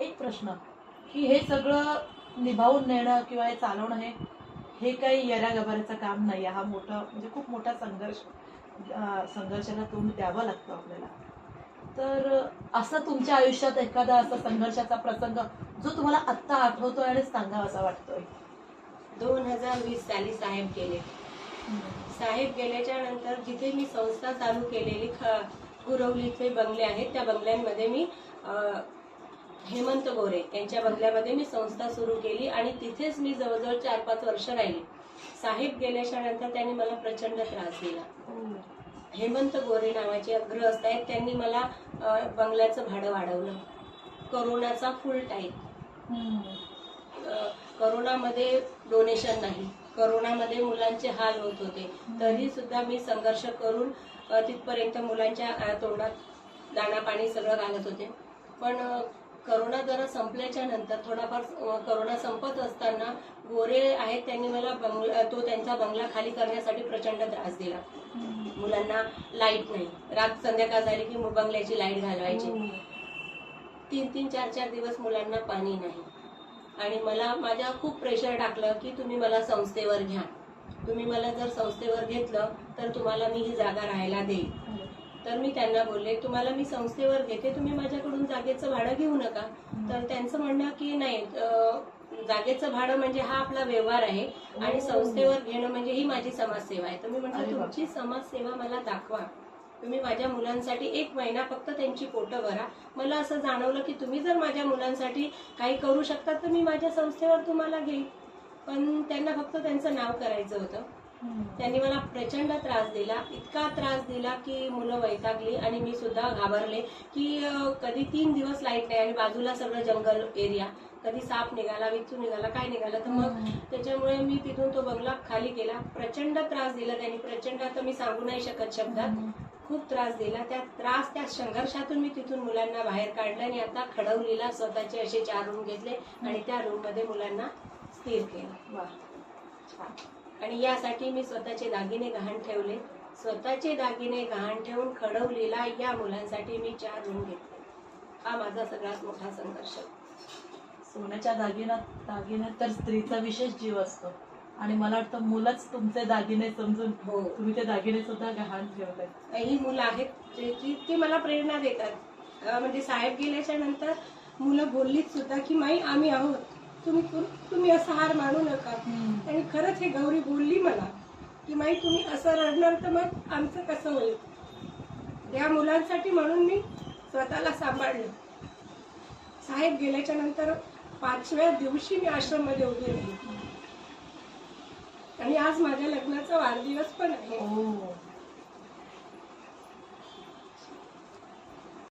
एक प्रश्न की हे सगळं निभावून नेणं किंवा हे चालवणं हे हे काही येऱ्या गबाऱ्याचं काम नाही. हा मोठा म्हणजे खूप मोठा संघर्ष संघर्षाला तोंड द्यावं लागतं आपल्याला. तर असं तुमच्या आयुष्यात एखादा असा संघर्षाचा प्रसंग जो तुम्हाला आत्ता आठवतोय आणि सांगावा असा वाटतोय? दोन हजार वीस साली साहेब गेले. साहेब गेल्याच्यानंतर जिथे मी संस्था चालू केलेली ख गुरवलीचे बंगले आहेत त्या बंगल्यांमध्ये मी अ, हेमंत गोरे. यांच्या बंगल्यामध्ये मी संस्था सुरू केली आणि तिथेच मी जवळजवळ चार पाच वर्ष राहिली. साहेब गेल्याच्यानंतर त्यांनी मला प्रचंड त्रास दिला. हेमंत गोरे नावाचे ग्रस्त आहेत त्यांनी मला बंगल्याचं भाडं वाढवलं. करोनाचा फुल टाईम करोनामध्ये डोनेशन नाही. करोनामध्ये मुलांचे हाल होत होते. तरी सुद्धा मी संघर्ष करून तिथपर्यंत मुलांच्या तोंडात दाणा पाणी सगळं घालत होते. पण करोना जरा संपल्याच्या नंतर थोडाफार करोना संपत असताना गोरे आहेत त्यांनी मला बंगला तो त्यांचा बंगला खाली करण्यासाठी प्रचंड त्रास दिला. मुलांना लाइट नाही. रात संध्याकाळ झाली की बंगल्याची लाइट घालवायची. तीन तीन चार चार दिवस मुलांना पाणी नाही. आणि मला माझ्या खूप प्रेशर टाकलं की तुम्ही मला संस्थेवर घ्या. तुम्ही मला जर संस्थेवर घेतलं तर तुम्हाला मी ही जागा राहायला देईल. तर मी त्यांना बोलले तुम्हाला मी संस्थेवर घेते तुम्ही माझ्याकडून जागेचं भाडं घेऊ नका. तर त्यांचं म्हणणं की नाही जागेचं भाडं म्हणजे हा आपला व्यवहार आहे आणि संस्थेवर घेणं म्हणजे ही माझी समाजसेवा आहे. तर मी म्हटलं वा. तुमची समाजसेवा मला दाखवा. तुम्ही माझ्या मुलांसाठी एक महिना फक्त त्यांची पोटं भरा. मला असं जाणवलं की तुम्ही जर माझ्या मुलांसाठी काही करू शकता तर मी माझ्या संस्थेवर तुम्हाला घेईन. पण त्यांना फक्त त्यांचं नाव करायचं होतं. त्यांनी मला प्रचंड त्रास दिला इतका त्रास दिला की मुलं वैतागली आणि मी सुद्धा घाबरले की कधी तीन दिवस लाइट नाही आणि बाजूला सगळं जंगल एरिया कधी साप निघाला विचू निघाला काय निघाला तर मग त्याच्यामुळे मी तिथून तो बंगला खाली केला. प्रचंड त्रास दिला त्यांनी. प्रचंड आता मी सांगू नाही शकत शब्दात. खूप त्रास दिला. त्या त्रास त्या संघर्षातून मी तिथून मुलांना बाहेर काढलं आणि आता खडवलीला स्वतःचे असे चार रूम घेतले आणि त्या रूममध्ये मुलांना स्थिर केलं. वा आणि यासाठी मी स्वतःचे दागिने गहाण ठेवले. स्वतःचे दागिने गहाण ठेवून खडवलीला या मुलांसाठी मी चार रूम घेतले. हा माझा सगळ्यात मोठा संघर्ष. सोन्याच्या दागिन्यात दागिन्यात तर स्त्रीचा विशेष जीव असतो. आणि मला वाटतं मुलंच तुमचे दागिने समजून हो. तुम्ही ते दागिने सुद्धा गहाण ठेवले ही मुलं आहेत जे की ती मला प्रेरणा देतात. म्हणजे साहेब गेल्याच्यानंतर मुलं बोललीत सुद्धा की माई आम्ही आहोत. तुम्ही तुम्ही असा हार मानू नका. आणि खरंच हे गौरी बोलली मला की माई तुम्ही असं रडणार तर मग आमचं कसं होईल? या मुलांसाठी म्हणून मी स्वतःला सांभाळलं. साहेब गेल्याच्यानंतर पाचव्या दिवशी मी आश्रममध्ये उभी राहिली. आणि आज माझ्या लग्नाचा वाढदिवस पण आहे. हो.